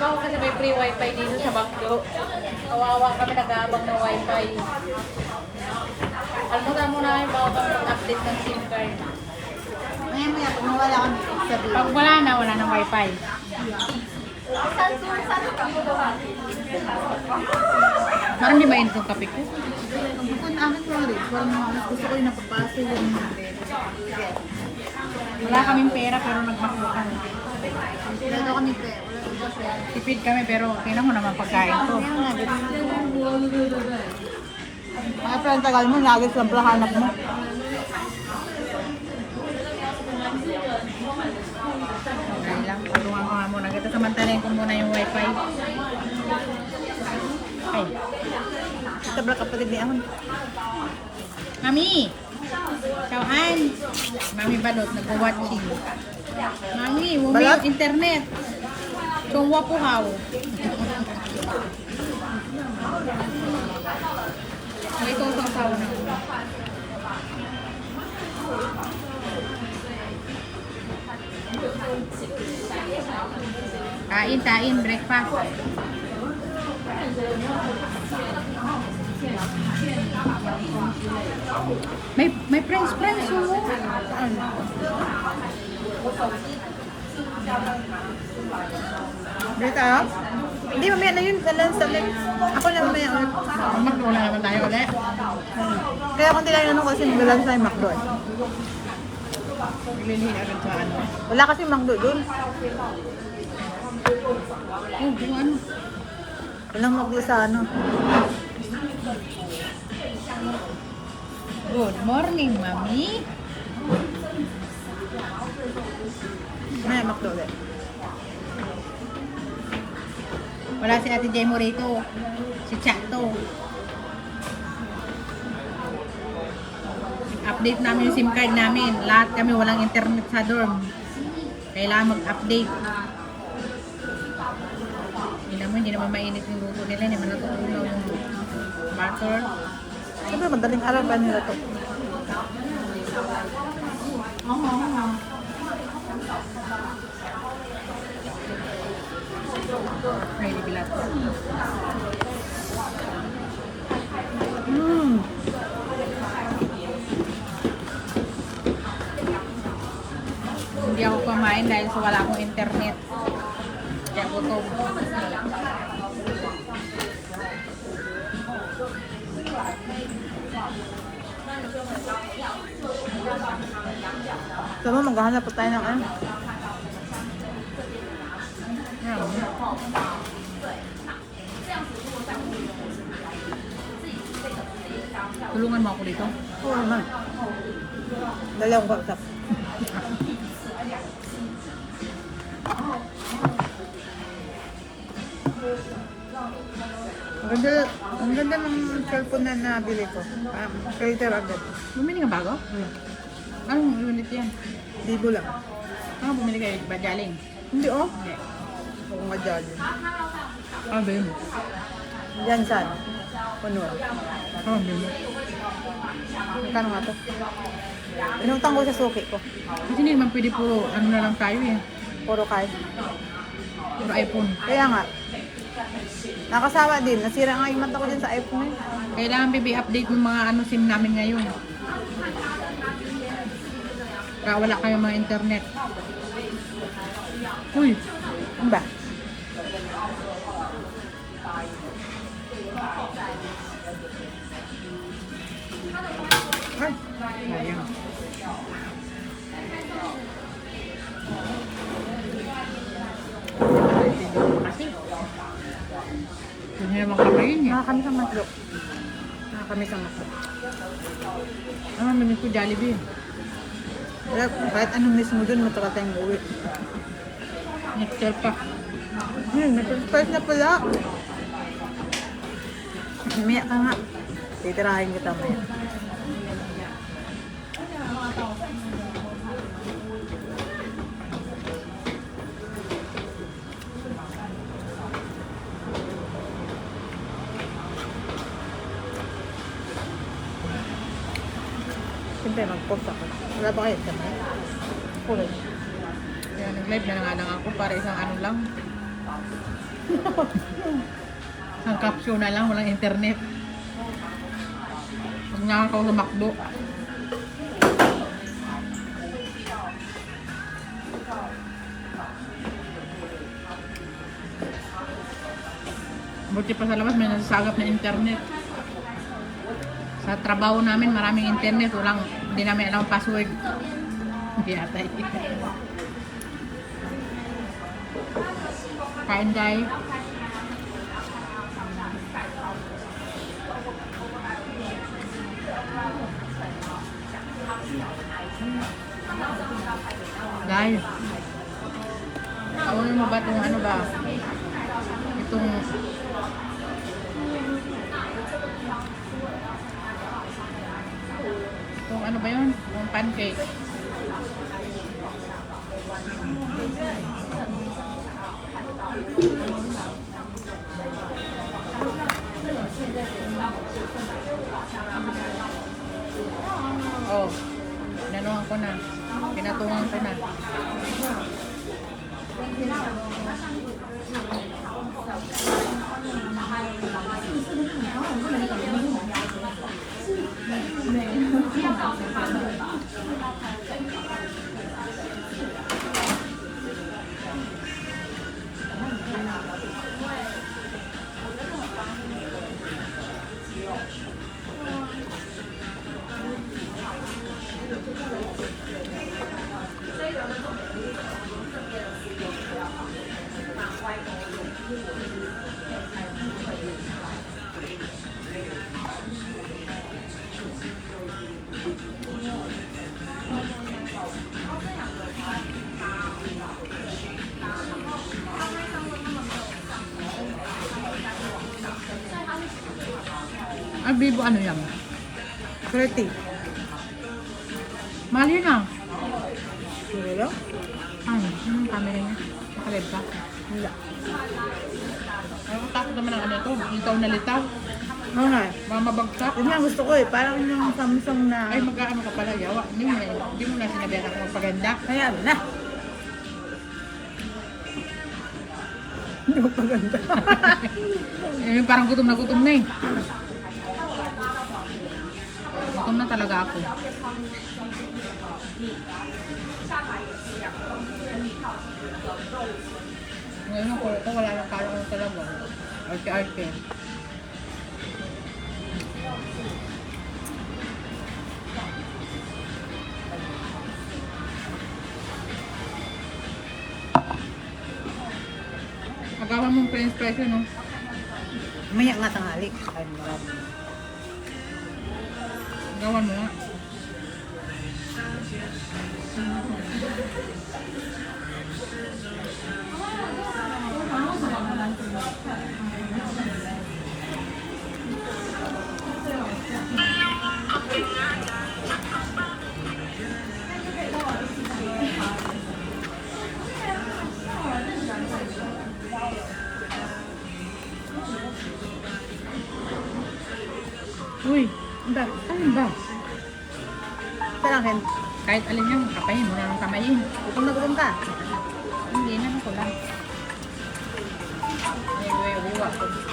ako kasi may free wifi dito sa Bakdo. Kawawa kami nag-aabang ng wifi. Almutan muna kami bago kami mag-update ng SIM card. Maya maya, pag nawala kami, sabihin. Pag wala na, wala ng wifi. Parang di mainit yung kape ko. Kung akin ko rin, parang gusto ko yung napapasa yung Wala kaming pera pero nagmakbo kami. Wala kami pe. Tipid kami pero tingnan mo naman pagkain ko. Mga friend, tagal mo, nuggets lang pala hanap mo. Okay lang, tulungan ko nga muna kita. Samantalayin ko muna yung wifi. Ay, Ito pala kapatid ni Ahon. Mami! Chowan! Mami Balot, nag-watching. Mami, wumi Balot? yung internet. Chungwa po haw. May ito ang sawa na. Kain, kain, breakfast. May may french fries oh. Dito tayo? Hindi, mamaya na yun. Dalan sa link. Ako na mamaya ulit. Magdo na naman tayo ulit. Kaya kung tinanong kasi dalan sa McDo. eh. Naglilihin agad sa ano. Wala kasi McDo dun. Oh, ano. Walang McDo sa ano. Good morning, mami. Mamaya McDo ulit. Wala si Ate Jemo rito. Si Chato. Update namin yung SIM card namin. Lahat kami walang internet sa dorm. Kailangan mag-update. Hindi naman, hindi naman mainit yung luto nila. Hindi naman natutunaw yung butter. Siyempre, madaling araw pa nila to. May bilat. Hmm. Hindi ako kumain dahil sa wala akong internet. Kaya gutom. Mo, maghahanap pa tayo ng ano. Tulungan mo ako dito. Oo naman. Dali akong ganda, ang ganda ng cellphone na nabili ko. Um, creator agad. Bumili ka bago? Hmm. Anong unit yan? Libo lang. Ano bumili kayo? Bajaling? Hindi oh. Hindi. Oo nga dyan. Ano ba yun? Yan saan? Puno. Ano ba yun? Magkano nga to? Inutang ko sa suki ko. Kasi hindi naman pwede puro ano na lang tayo eh. Puro kain. Puro iPhone. Kaya nga. Nakasama din. Nasira nga yung mata ko din sa iPhone. Kailangan baby update ng mga ano SIM namin ngayon. Kaya wala kayong mga internet. Uy, Ano ba? ay, sayang. Kasi, naman kamayin eh. Nakakami sa matlo. Nakakami sa matlo. Ano naman ko Jollibee. Wala, kahit anong mismo dun, mataka tayong uwi. Nextel pa. Hmm, nag-surprise na pala. Maya ka nga. Titirahin kita maya. Siyempre, mag-post ako. Wala ba kayo sa mga? Puro. Kaya nag-live na nga lang ako para isang ano lang. Ang capsule na lang, walang internet. Huwag nga ako lumakbo. Buti pa sa labas may nasasagap na internet. Sa trabaho namin maraming internet, walang hindi namin alam ang password. Hindi ata eh. Kain guys. Guys. Awan mo ba itong ano ba? Itong Itong ano ba yun? Yung pancake. Oh, nanuhan ko na. Pinatungan ko na. Ah, Bibo ano yan? 30. Mahal yun ah. Sure lang? Ay, anong camera niya? Nakalib ka? Wala. Ang takot naman ang ano ito. Litaw na litaw. Oo nga. Mga mabagsak. Yun nga gusto ko eh. Parang yung Samsung na... Ay, magkaano ka pala, yawa. Hindi mo, hindi mo na sinabihan ako magpaganda. Kaya na. Hindi ko paganda. Eh, parang gutom na gutom na eh. Gutom na talaga ako. Ngayon ako, ito wala nang kala ko talaga. Arte-arte. Agawan mong french fries yun, no? Maya nga tanghali. Ay, marami. Gawan mo nga. Uy, Ang ba? ano ba? Sa akin. Kahit alin yan, kapayin mo na ng kamayin. Gutom na gutom ka. Hindi na ako lang. Anyway, uwa ko. Waze?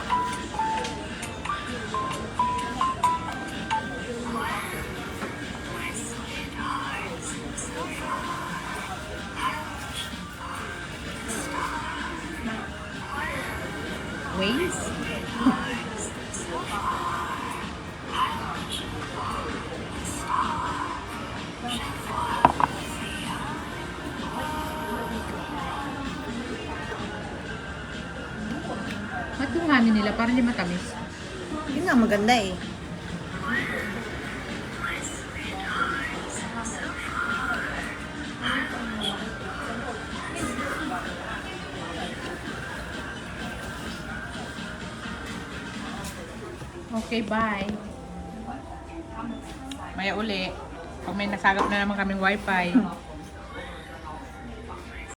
Yung hangin nila? Parang hindi matamis. Yun nga maganda eh. Okay, bye. Maya uli. Pag may nasagap na naman kaming wifi,